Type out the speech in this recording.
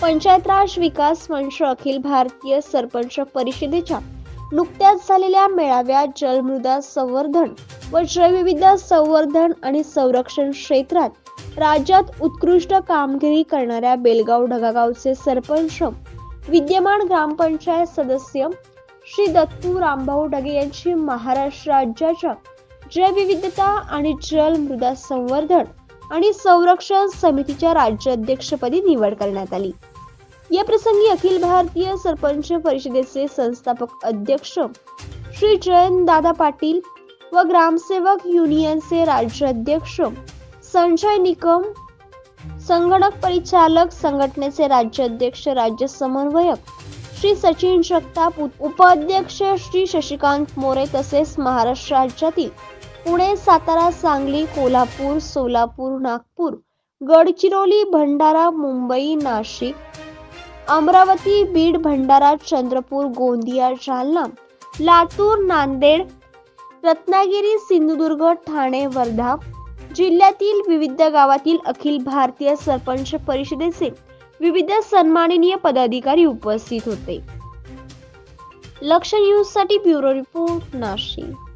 पंचायत राज विकास मंच अखिल भारतीय सरपंच परिषदेच्या नुकत्याच झालेल्या मेळाव्यात जलमृदा संवर्धन व जैवविविधता संवर्धन आणि संरक्षण क्षेत्रात राज्यात उत्कृष्ट कामगिरी करणाऱ्या बेलगाव ढगागावचे सरपंच विद्यमान ग्रामपंचायत सदस्य श्री दत्तू रामभाऊ ढगे यांची महाराष्ट्र राज्याच्या जैवविविधता आणि जल मृदा संवर्धन आणि संरक्षण समितीच्या राज्याध्यक्षपदी निवड करण्यात आली. या प्रसंगी अखिल भारतीय सरपंच परिषदेचे संस्थापक अध्यक्ष श्री जयंत दादा पाटील व ग्रामसेवक युनियनचे राज्याध्यक्ष संजय निकम संगणक परिचालक संघटनेचे राज्याध्यक्ष राज्य समन्वयक श्री सचिन जगताप उपाध्यक्ष श्री शशिकांत मोरे तसेच महाराष्ट्र राज्यातील पुणे सातारा सांगली कोल्हापूर सोलापूर नागपूर गडचिरोली भंडारा मुंबई नाशिक अमरावती बीड भंडारा चंद्रपूर गोंदिया जालना लातूर नांदेड रत्नागिरी सिंधुदुर्ग ठाणे वर्धा जिल्ह्यातील विविध गावातील अखिल भारतीय सरपंच परिषदेचे विविध सन्माननीय पदाधिकारी उपस्थित होते. लक्ष न्यूजसाठी ब्युरो रिपोर्ट नाशिक.